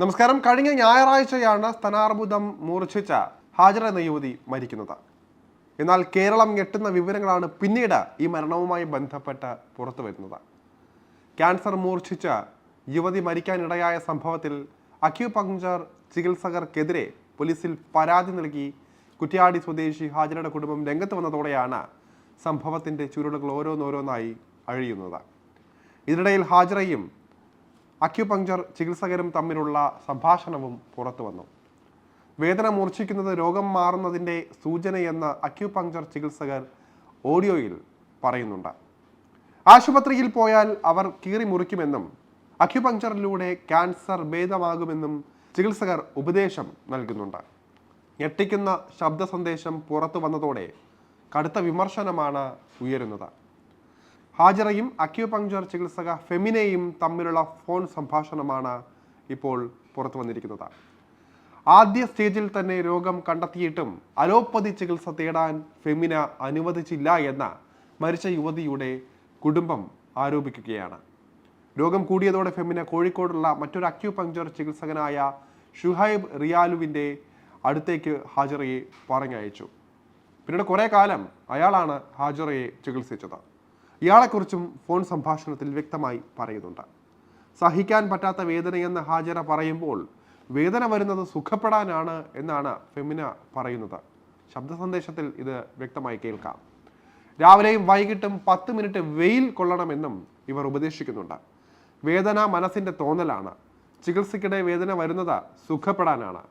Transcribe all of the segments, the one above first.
നമസ്കാരം. കഴിഞ്ഞ ഞായറാഴ്ചയാണ് സ്ഥാനാർബുദം മൂർച്ഛിച്ച ഹാജർ എന്ന യുവതി മരിക്കുന്നത്. എന്നാൽ കേരളം ഞെട്ടുന്ന വിവരങ്ങളാണ് പിന്നീട് ഈ മരണവുമായി ബന്ധപ്പെട്ട് പുറത്തു വരുന്നത്. ക്യാൻസർ മൂർച്ഛിച്ച യുവതി മരിക്കാനിടയായ സംഭവത്തിൽ അക്യുപങ്ചർ ചികിത്സകർക്കെതിരെ പോലീസിൽ പരാതി നൽകി കുറ്റ്യാടി സ്വദേശി ഹാജരയുടെ കുടുംബം രംഗത്ത് വന്നതോടെയാണ് സംഭവത്തിന്റെ ചുരുളുകൾ ഓരോന്നോരോന്നായി അഴിയുന്നത്. ഇതിനിടയിൽ ഹാജറയും അക്യുപങ്ചർ ചികിത്സകരും തമ്മിലുള്ള സംഭാഷണവും പുറത്തു വന്നു. വേദന മൂർച്ഛിക്കുന്നത് രോഗം മാറുന്നതിന്റെ സൂചനയെന്ന് അക്യുപങ്ചർ ചികിത്സകർ ഓഡിയോയിൽ പറയുന്നുണ്ട്. ആശുപത്രിയിൽ പോയാൽ അവർ കീറി മുറിക്കുമെന്നും അക്യുപങ്ചറിലൂടെ ക്യാൻസർ ഭേദമാകുമെന്നും ചികിത്സകർ ഉപദേശം നൽകുന്നുണ്ട്. ഞെട്ടിക്കുന്ന ശബ്ദ സന്ദേശം പുറത്തു വന്നതോടെ കടുത്ത വിമർശനമാണ് ഉയരുന്നത്. ഹാജറയും അക്യുപങ്ചർ ചികിത്സക ഫെമിനയും തമ്മിലുള്ള ഫോൺ സംഭാഷണമാണ് ഇപ്പോൾ പുറത്തു വന്നിരിക്കുന്നത്. ആദ്യ സ്റ്റേജിൽ തന്നെ രോഗം കണ്ടെത്തിയിട്ടും അലോപ്പതി ചികിത്സ തേടാൻ ഫെമിന അനുവദിച്ചില്ല എന്ന മരിച്ച യുവതിയുടെ കുടുംബം ആരോപിക്കുകയാണ്. രോഗം കൂടിയതോടെ ഫെമിന കോഴിക്കോടുള്ള മറ്റൊരു അക്യുപങ്ചർ ചികിത്സകനായ ഷുഹൈബ് റിയാലുവിന്റെ അടുത്തേക്ക് ഹാജറയെ പറഞ്ഞയച്ചു. പിന്നീട് കുറേ കാലം അയാളാണ് ഹാജറയെ ചികിത്സിച്ചത്. ഇയാളെക്കുറിച്ചും ഫോൺ സംഭാഷണത്തിൽ വ്യക്തമായി പറയുന്നുണ്ട്. സഹിക്കാൻ പറ്റാത്ത വേദനയെന്ന് ഹാജര പറയുമ്പോൾ വേദന വരുന്നത് സുഖപ്പെടാനാണ് എന്നാണ് ഫെമിന പറയുന്നത്. ശബ്ദ സന്ദേശത്തിൽ ഇത് വ്യക്തമായി കേൾക്കാം. രാവിലെയും വൈകിട്ടും പത്ത് മിനിറ്റ് വെയിൽ കൊള്ളണമെന്നും ഇവർ ഉപദേശിക്കുന്നുണ്ട്. വേദന മനസ്സിന്റെ തോന്നലാണ്. ചികിത്സയ്ക്കിടെ വേദന വരുന്നത് സുഖപ്പെടാനാണ്.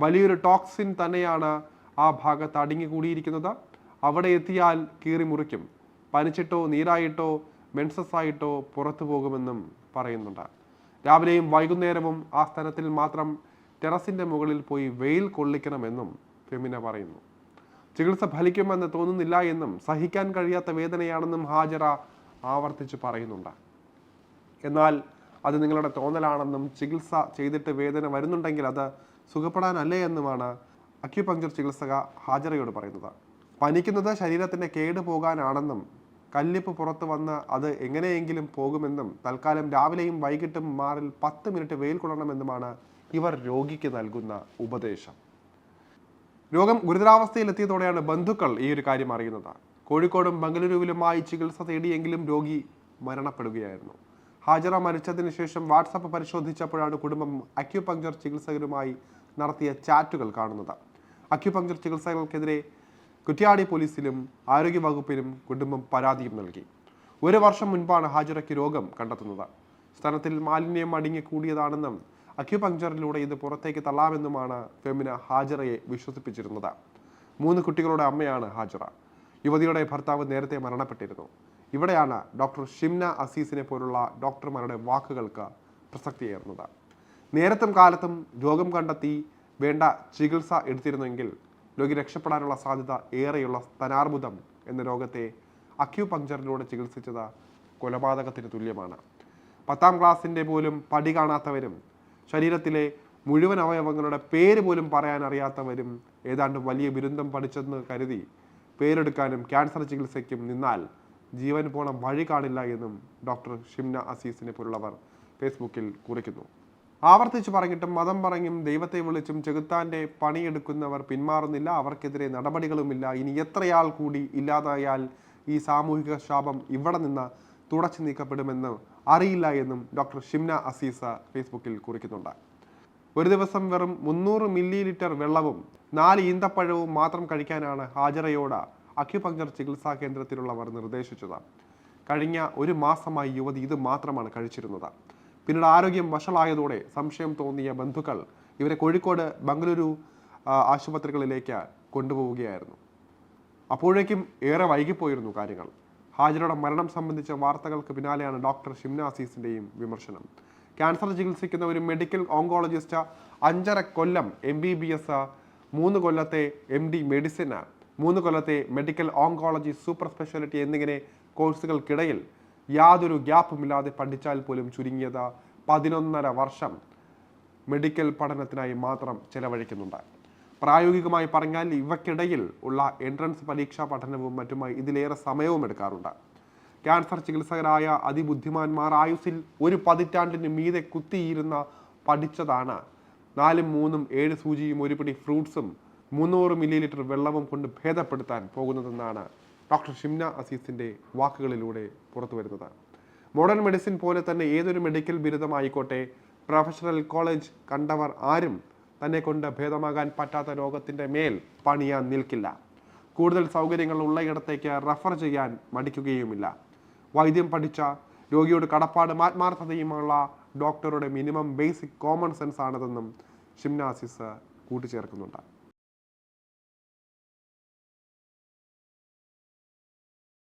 വലിയൊരു ടോക്സിൻ തന്നെയാണ് ആ ഭാഗത്ത് അടങ്ങിക്കൂടിയിരിക്കുന്നത് അവിടെ എത്തിയാൽ കീറി മുറിക്കും. പനിച്ചിട്ടോ നീരായിട്ടോ മെൻസസ് ആയിട്ടോ പുറത്തു പോകുമെന്നും പറയുന്നുണ്ട്. രാവിലെയും വൈകുന്നേരവും ആ സ്ഥലത്തിൽ മാത്രം ടെറസിന്റെ മുകളിൽ പോയി വെയിൽ കൊള്ളിക്കണമെന്നും ഫെമിന പറയുന്നു. ചികിത്സ ഫലിക്കുമെന്ന് തോന്നുന്നില്ല എന്നും സഹിക്കാൻ കഴിയാത്ത വേദനയാണെന്നും ഹാജറ ആവർത്തിച്ച് പറയുന്നുണ്ട്. എന്നാൽ അത് നിങ്ങളുടെ തോന്നലാണെന്നും ചികിത്സ ചെയ്തിട്ട് വേദന വരുന്നുണ്ടെങ്കിൽ അത് സുഖപ്പെടാനല്ലേ എന്നുമാണ് അക്യുപങ്ചർ ചികിത്സക ഹാജറയോട് പറയുന്നത്. പനിക്കുന്നത് ശരീരത്തിന്റെ കേട് പോകാനാണെന്നും കല്ലിപ്പ് പുറത്ത് വന്ന് അത് എങ്ങനെയെങ്കിലും പോകുമെന്നും തൽക്കാലം രാവിലെയും വൈകിട്ടും മാറിൽ പത്ത് മിനിറ്റ് വെയിൽ കൊള്ളണമെന്നുമാണ് ഇവർ രോഗിക്ക് നൽകുന്ന ഉപദേശം. രോഗം ഗുരുതരാവസ്ഥയിലെത്തിയതോടെയാണ് ബന്ധുക്കൾ ഈ ഒരു കാര്യം അറിയുന്നത്. കോഴിക്കോടും ബംഗളൂരുവിലുമായി ചികിത്സ തേടിയെങ്കിലും രോഗി മരണപ്പെടുകയായിരുന്നു. ഹാജറ മരിച്ചതിന് ശേഷം വാട്സപ്പ് പരിശോധിച്ചപ്പോഴാണ് കുടുംബം അക്യുപങ്ചർ ചികിത്സകരുമായി നടത്തിയ ചാറ്റുകൾ കാണുന്നത്. അക്യുപങ്ചർ ചികിത്സകൾക്കെതിരെ കുറ്റ്യാടി പോലീസിലും ആരോഗ്യവകുപ്പിലും കുടുംബം പരാതിയും നൽകി. ഒരു വർഷം മുൻപാണ് ഹാജിറയ്ക്ക് രോഗം കണ്ടെത്തുന്നത്. സ്ഥലത്തിൽ മാലിന്യം അടിങ്ങി കൂടിയതാണെന്നും അക്യുപങ്ചറിലൂടെ ഇത് പുറത്തേക്ക് തള്ളാമെന്നുമാണ് ഫെമിന ഹാജിറയെ വിശ്വസിപ്പിച്ചിരുന്നത്. മൂന്ന് കുട്ടികളുടെ അമ്മയാണ് ഹാജിറ. യുവതിയുടെ ഭർത്താവ് നേരത്തെ മരണപ്പെട്ടിരുന്നു. ഇവിടെയാണ് ഡോക്ടർ ഷിംന അസീസിനെ പോലുള്ള ഡോക്ടർമാരുടെ വാക്കുകൾക്ക് പ്രസക്തിയേറുന്നത്. നേരത്തും കാലത്തും രോഗം കണ്ടെത്തി വേണ്ട ചികിത്സ എടുത്തിരുന്നെങ്കിൽ രോഗി രക്ഷപ്പെടാനുള്ള സാധ്യത ഏറെയുള്ള സ്തനാർബുദം എന്ന രോഗത്തെ അക്യുപങ്ചറിലൂടെ ചികിത്സിച്ചത് കൊലപാതകത്തിന് തുല്യമാണ്. പത്താം ക്ലാസ്സിന്റെ പോലും പടി കാണാത്തവരും ശരീരത്തിലെ മുഴുവൻ അവയവങ്ങളുടെ പേര് പോലും പറയാൻ അറിയാത്തവരും ഏതാണ്ട് വലിയ ബിരുദം പഠിച്ചെന്ന് കരുതി പേരെടുക്കാനും ക്യാൻസർ ചികിത്സയ്ക്കും നിന്നാൽ ജീവൻ പോണ വഴി കാണില്ല എന്നും ഡോക്ടർ ഷിംന അസീസിനെ പോലുള്ളവർ ഫേസ്ബുക്കിൽ കുറിക്കുന്നു. ആവർത്തിച്ചു പറഞ്ഞിട്ടും മതം പറഞ്ഞും ദൈവത്തെ വിളിച്ചും ചെകുത്താന്റെ പണിയെടുക്കുന്നവർ പിന്മാറുന്നില്ല അവർക്കെതിരെ നടപടികളുമില്ല. ഇനി എത്രയാൾ കൂടി ഇല്ലാതായാൽ ഈ സാമൂഹിക ശാപം ഇവിടെ നിന്ന് തുടച്ചു നീക്കപ്പെടുമെന്ന് അറിയില്ല എന്നും ഡോക്ടർ ഷിംന അസീസ ഫേസ്ബുക്കിൽ കുറിക്കുന്നുണ്ട്. ഒരു ദിവസം വെറും മുന്നൂറ് മില്ലി ലിറ്റർ വെള്ളവും നാല് ഈന്തപ്പഴവും മാത്രം കഴിക്കാനാണ് ഹാജറയോട് അക്യുപങ്ചർ ചികിത്സാ കേന്ദ്രത്തിലുള്ളവർ നിർദ്ദേശിച്ചത്. കഴിഞ്ഞ ഒരു മാസമായി യുവതി ഇത് മാത്രമാണ് കഴിച്ചിരുന്നത്. പിന്നീട് ആരോഗ്യം വഷളായതോടെ സംശയം തോന്നിയ ബന്ധുക്കൾ ഇവരെ കോഴിക്കോട് ബംഗളൂരു ആശുപത്രികളിലേക്ക് കൊണ്ടുപോവുകയായിരുന്നു. അപ്പോഴേക്കും ഏറെ വൈകിപ്പോയിരുന്നു കാര്യങ്ങൾ. ഹാജരുടെ മരണം സംബന്ധിച്ച വാർത്തകൾക്ക് പിന്നാലെയാണ് ഡോക്ടർ ഷിംനാസീസിന്റെയും വിമർശനം. ക്യാൻസർ ചികിത്സിക്കുന്ന ഒരു മെഡിക്കൽ ഓങ്കോളജിസ്റ്റ് അഞ്ചര കൊല്ലം എം ബി ബി എസ് മൂന്ന് കൊല്ലത്തെ എം ഡി മെഡിസിന് മൂന്ന് കൊല്ലത്തെ മെഡിക്കൽ ഓങ്കോളജി സൂപ്പർ സ്പെഷ്യാലിറ്റി എന്നിങ്ങനെ കോഴ്സുകൾക്കിടയിൽ യാതൊരു ഗ്യാപ്പുമില്ലാതെ പഠിച്ചാൽ പോലും ചുരുങ്ങിയത് പതിനൊന്നര വർഷം മെഡിക്കൽ പഠനത്തിനായി മാത്രം ചെലവഴിക്കുന്നുണ്ട്. പ്രായോഗികമായി പറഞ്ഞാൽ ഇവക്കിടയിൽ ഉള്ള എൻട്രൻസ് പരീക്ഷാ പഠനവും മറ്റുമായി ഇതിലേറെ സമയവും എടുക്കാറുണ്ട്. ക്യാൻസർ ചികിത്സകരായ അതിബുദ്ധിമാന്മാർ ആയുസിൽ ഒരു പതിറ്റാണ്ടിന് മീതെ കുത്തിയിരുന്ന പഠിച്ചതാണ്. നാലും മൂന്നും ഏഴ് സൂചിയും ഒരു പിടി ഫ്രൂട്ട്സും മുന്നൂറ് മില്ലി ലിറ്റർ വെള്ളവും കൊണ്ട് ഭേദപ്പെടുത്താൻ പോകുന്നതെന്നാണ് ഡോക്ടർ ഷിംന അസീസിന്റെ വാക്കുകളിലൂടെ പുറത്തു വരുന്നത് മോഡേൺ മെഡിസിൻ പോലെ തന്നെ ഏതൊരു മെഡിക്കൽ ബിരുദമായിക്കോട്ടെ പ്രൊഫഷണൽ കോളേജ് കണ്ടവർ ആരും തന്നെ കൊണ്ട് ഭേദമാകാൻ പറ്റാത്ത രോഗത്തിന്റെ മേൽ പണിയാൻ നിൽക്കില്ല. കൂടുതൽ സൗകര്യങ്ങൾ ഉള്ളയിടത്തേക്ക് റഫർ ചെയ്യാൻ മടിക്കുകയുമില്ല. വൈദ്യം പഠിച്ച രോഗിയോട് കടപ്പാടും ആത്മാർത്ഥതയുമുള്ള ഡോക്ടറുടെ മിനിമം ബേസിക് കോമൺ സെൻസ് ആണതെന്നും ഷിംനാസിസ് കൂട്ടിച്ചേർക്കുന്നുണ്ട്.